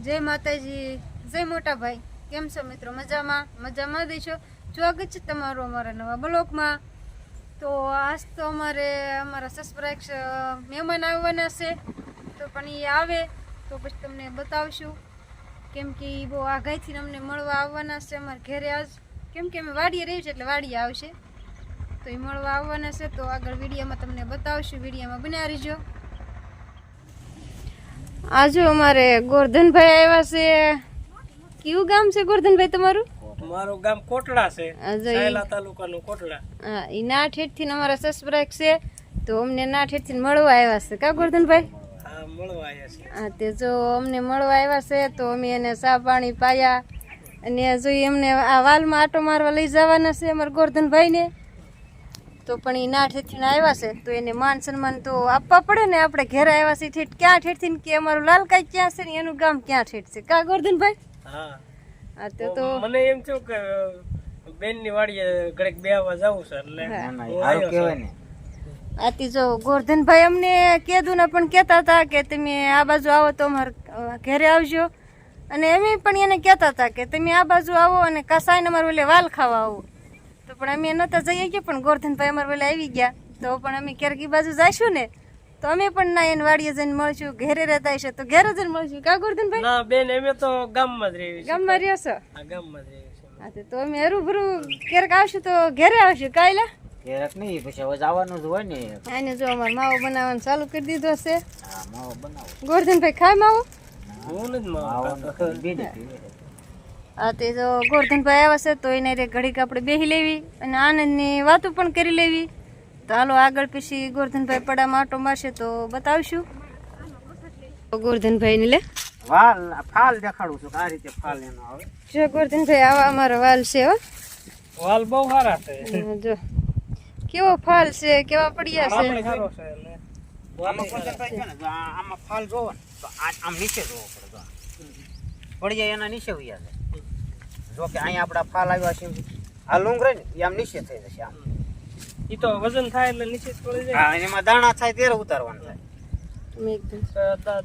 જય માતાજી, જય મોટા ભાઈ. કેમ છો મિત્રો? મજામાં? મજામાં દઈશો સ્વાગત છે તમારું અમારા નવા બ્લોકમાં તો આજ તો અમારે, અમારા સબસ્ક્રાઇબ મહેમાન આવવાના છે. તો પણ એ આવે. તો પછી તમને બતાવશું. કેમ કે એ બહુ આઘાઈથી અમને મળવા આવવાના છે અમારા ઘરે આજ. કેમ કે અમે વાડીએ રહી છે એટલે વાડીએ આવશે. તો એ મળવા આવવાના છે. તો આગળ વિડીયોમાં તમને બતાવશું. વિડીયોમાં બનાવી રહીજો. આજુ અમારે ગોરધનભાઈ આવ્યા છે. કયું ગામ છે ગોરધનભાઈ તમારું? મારું ગામ કોટડા છે. આ જો ઈ- સાયલા તાલુકાનું કોટડા. હા એ નાઠ હેઠથી અમારા સસબ્રાઈક છે. તો અમને નાઠ હેઠથી મળવા આવ્યા છે. કા ગોરધનભાઈ? આ મળવા આવ્યા છે. હા તે જો અમને મળવા આવ્યા છે તો અમે એને ચા પાણી પાયા. અને જો ઈ અમને આ વાલમાં આટો મારવા લઈ જવાના છે અમારા ગોરધનભાઈને. તો પણ એ ના ઠેઠીને આવ્યા છે તો એને માન સન્માન તો આપવા પડે ને આપણે ઘેર આવ્યા છે ઠેઠ ક્યાં ઠેઠથી ને કે અમારું લાલકાઈ ક્યાં છે ને એનું ગામ ક્યાં ઠેઠ છે? કા ગોરધનભાઈ? હા. હા તો તો મને એમ થયું કે બેનની વાડીએ બે આવવા જવું છે એટલે હું. આવ્યો છું. આથી જો ગોરધનભાઈ અમને કીધું ને પણ કહેતા હતા કે તમે આ બાજુ આવો તો અમારે ઘરે આવજો. અને એમ પણ એને કહેતા હતા કે તમે આ બાજુ આવો અને કસાઈને અમારું ઓલે વાલ ખાવા આવો. તો પણ અમે નહોતા જઈએ ગયા પણ ગોરધનભાઈ અમારે ઓલે આવી ગયા. તો પણ અમે ક્યારેક ઈ બાજુ જઈશું ને તો અમે પણ ના એને વાડીએ જઈને મળશું ઘેરે રહેતા હશે તો ઘેરે જઈને મળશું. કા ગોરધનભાઈ ના બેન અમે તો ગામમાં જ રહીએ છે ગામમાં રહ્યો છો? હા ગામમાં જ રહીએ છે હા તો- અમે હરુભરું ક્યારેક આવશું તો ઘેરે આવશું. કાયલા? ક્યારેક નહીં પછી હવે જવાનું જ હોય ને. આને જો અમારે માવો બનાવવાનું ચાલુ કરી દીધો છે. હા માવો બનાવો. ગોરધનભાઈ ખાય માવો? હું નથી માવો આ તે જો ગોરધનભાઈ આવ્યા છે તો એને રે ઘડીક આપણે બેહી લેવી અને આનંદની વાતો પણ કરી લેવી. તો હાલો આગળ પછી ગોરધનભાઈ પડામાં આટો મારશે તો બતાવશું. ગોરધનભાઈ ને લે. વાલ ફાલ દેખાડું છું આ રીતે ફાલ એનો આવે. જો ગોરધનભાઈ આવા અમારો વાલ છે હો. વાલ બહુ સારા છે. જો. કેવો ફાલ છે કેવા પડ્યા છે. આપણે સારો છે એટલે. આમાં કોન્સન્ટ્રેટ છે ને જો આમાં ફાલ જોવો તો આમ નીચે જોવો પડે જો પડી જાય એના નીચે વયા જાય. જો કે અહીંયા આપણા ફાલ આવ્યા છે આ લૂંગ રહે ને એ આમ નીચે થઈ જશે આમ. ઈ તો વજન થાય એટલે નીચે પડી જાય. હા એમાં દાણા થાય ત્યારે ઉતારવાનું થાય.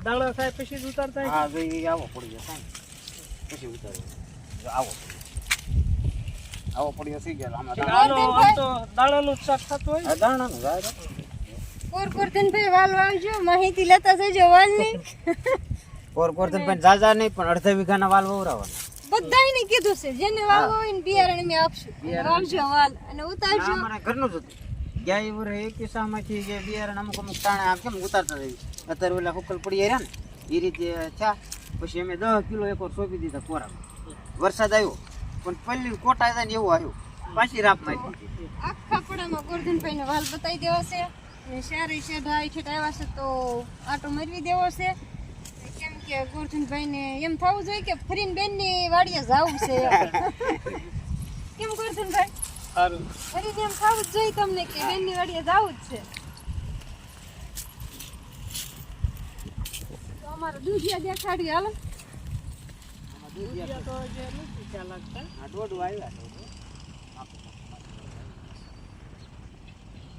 દાણા થાય પછી જ ઉતાર થાય હા જો આવો પડી જશે ને પછી ઉતારવાનું. આવો આવો પડ્યો થઈ ગયો આમાં દાણા. તો દાણાનું શાક થતું હોય દાણાનું જ આ જો. કોર ગોરધનભાઈ વાલ વાવજો માહિતી લેતા જજો વાલની. કોર કોરતન પણ જાજા નહીં પણ અડધા વીઘાના વાલ વવરાવાના. બધાયને કીધું છે જેને વાવો હોય ને બિયારણ મે આપશું. વાવજો વાલ અને ઉતારજો. અમારા ઘરનું જ હતું. ગાય વર્ષે એક કિસ્સામાંથી જે બિયારણ અમુક અમુક તાણે આમ કેમ ઉતારતા રહી? અત્યારે ઓલા હુકલ પડી રહ્યા ને એ રીતે થયા પછી અમે દસ કિલો એક સોંપી દીધા કોરામાં. વરસાદ આવ્યો પણ પલ્લી કોટા હતા ને એવું આવ્યું. પાછી રાપ મારી આખા પડામાં ગોરધનભાઈ નો વાલ બતાવી દેવા છે. અને શહેરી શેઢા ઠેઠ આવ્યા છે તો આટો મરવી દેવો છે. કે ગોરધનભાઈ ને એમ થવું જોઈએ કે ફરીને બેનની વાડીએ જવું છે. કેમ ગોરધનભાઈ? સારું. ફરીને એમ થવું જ જોઈએ તમને કે બેનની વાડીએ જવું જ છે. તો અમારે દૂધિયા દેખાડી હાલો. આ દોડું આવ્યા છે.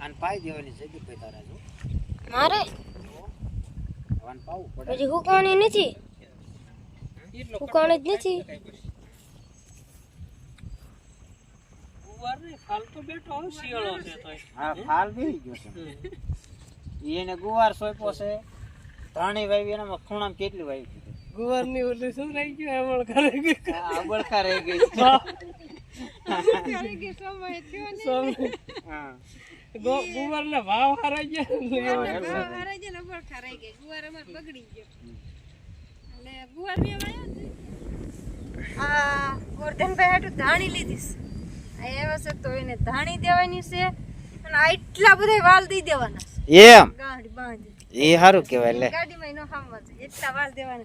આને પાઈ દેવાની છે કે ભાઈ તારા જો. મારે આને પડે હજી હુકાણી નથી. હુકાણી જ નથી. ઉવાર નહીં ફાલ તો બેઠો હો, શિયાળો છે તોય. હા ફાલ બેહી ગયો છે. ઈ એને ગુવાર સોંપો છે. ધાણી વાવી એનામાં ખૂણા કેટલી વાવી ગુવારની ઓલી શું રહી ગયું? એમણ કરે ગઈ. આ બળકા રહી ગઈ હા. ગુવાર ને ભાવ હારાઈ ગયા આ ગોરધનભાઈ હાટું ધાણી લીધીશ આ એ છે તો એને ધાણી દેવાની છે અને આટલા બધા વાલ દઈ દેવાના એમ? ગાંઠ બાંધી એ સારું કહેવાય લે.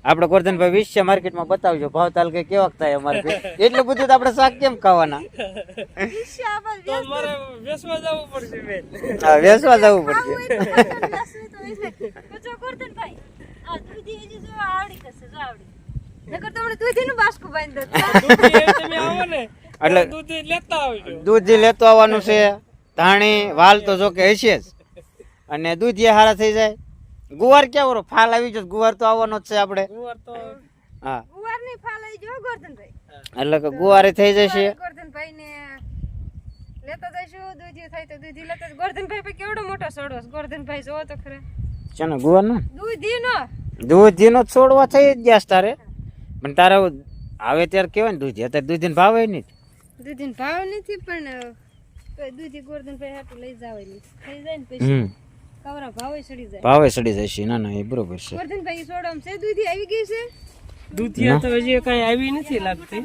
આપણે ગોરધનભાઈ વિશ્વ માર્કેટમાં બતાવજો. ભાવ તાલ કે કેવાક થાય અમારે એટલું બધું તો આપણે શાક કેમ ખાવાના? વેસવા જવું પડશે હા જવું એટલે. દૂધી હજી જો આવડી જશે, જો આવડી. નકર તમને દૂધીનું બાસકું બાંધી દઉં. દૂધી એ તમે આવો ને એટલે દૂધી લેતા આવજો. દૂધ લેતો આવવાનું છે. ધાણી વાલ તો જો કે હશે જ. અને દૂધ એ હારા થઈ જાય. ગુવાર ક્યાં ઓરો? ફાલ આવી જશે ગુવાર તો આવવાનો જ છે આપણે. ગુવાર તો હા. ગુવારની ફાલ આવી જો ગોરધનભાઈ. એટલે કે ગુવારે થઈ જશે. ગોરધનભાઈ ને લેતા જઈશું દૂધી થાય તો દૂધી લેતા ગોરધનભાઈ પર કેવડો મોટો છે. ગોરધનભાઈ જોવો તો ખરે. ચનો ગુવાર નો દૂધી નો દૂધીનો જ છોડવા થઈ જ ગયા તારે. પણ તારે આવે ત્યારે કેવાય ને દૂધી. અત્યારે દૂધીને ભાવે નહીં. દૂધી ભાવ નથી પણ દૂધી ગોરધનભાઈ હાટું લઈ જવાની થઈ જાય ને પછી. કવરા ભાવે સડી જાય. ભાવે સડી જશે ના ના એ બરોબર છે. ગોરધનભાઈ સોડમ છે? દૂધી આવી ગઈ છે? દૂધિયા તો હજી કઈ આવી નથી લાગતી.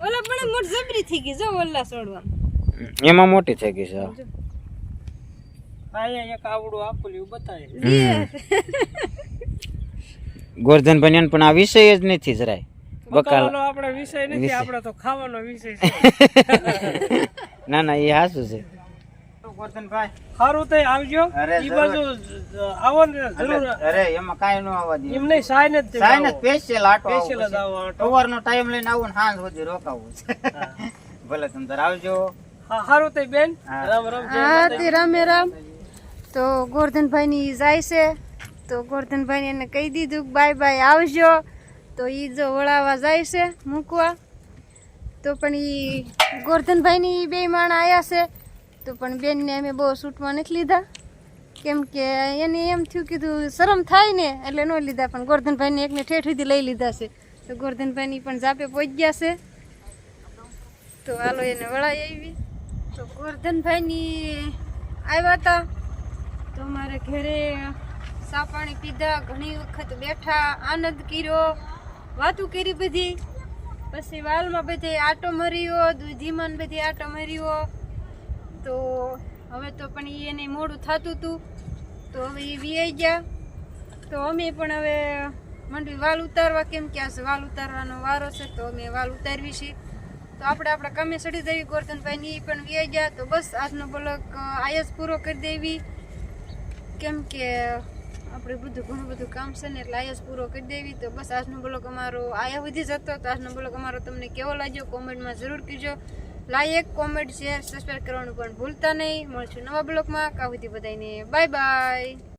ઓલા પણ મોટ જબરી થઈ ગઈ જો ઓલા સોડવા એમાં મોટી થઈ ગઈ છે. અહીંયા એક આવડું આપેલું બતાવે. ગોરધન ને પણ આ વિષય જ નથી જરાય. બકાલ આપણો વિષય નથી આપણો તો ખાવાનો વિષય છે. ના ના એ હાસું છે. સારું તો આવજો. અરે, ઈ બાજુ આવો ને જરૂર. અરે એમાં કાઈ ન આવવા દે. એમ નહીં સાય ને સાઈ ને સ્પેશિયલ આટો સ્પેશિયલ જ આવો આટો. સવારનો ટાઈમ લઈને આવું ને સાંજ સુધી રોકાવું છે. ભલે તમે તાર આવજો. હા સારું તો બેન. રામ રામ હા તે રામે રામ. તો ગોરધનભાઈ ની જાય છે. તો ગોરધનભાઈ એને કહી દીધું બાય બાય આવજો. તો ઈ જો વળાવા જાય છે મૂકવા. તો પણ એ ગોરધનભાઈની બે માણા આવ્યા છે. તો પણ બેનને અમે બહુ સૂટમાં નથી લીધા. કેમ કે એને એમ થયું કીધું, શરમ થાય ને. એટલે ન લીધા, પણ ગોરધનભાઈને એકને ઠેઠ સુધી લઈ લીધા છે. તો ગોરધનભાઈની પણ જાપે પહોંચી ગયા છે. તો હાલો એને વળાઈ આવી. તો ગોરધનભાઈની આવ્યા હતા તો અમારે ઘરે સા પાણી પીધા, ઘણી વખત બેઠા, આનંદ કર્યો, વાતું કરી બધી. પછી વાલમાં બધે આટો મર્યો દૂધીમાં બધી આટો મર્યો. તો હવે તો પણ એને મોડું થતું હતું તો હવે એ વીઆઈ ગયા. તો અમે પણ હવે મંડવી વાલ ઉતારવા કેમ કે આ વાલ ઉતારવાનો વારો છે, તો અમે વાલ ઉતારવી છીએ તો આપણે આપણા કમે સડી જઈએ ગોરધનભાઈની એ પણ વીઆઈ ગયા. તો બસ આજનો બોલક આયસ પૂરો કરી દેવી. કેમ કે આપણે બધું ઘણું બધું કામ છે ને એટલે આયસ પૂરો કરી દેવી. તો બસ આજનો બ્લોગ અમારો આયા વધી જ હતો. તો આજનો બ્લોગ અમારો તમને કેવો લાગ્યો કોમેન્ટમાં જરૂર કહેજો. લાઈક કોમેન્ટ શેર સબસ્ક્રાઈબ કરવાનું પણ ભૂલતા નહીં. મળશું નવા બ્લોગમાં. કાવતી બધાને બાય બાય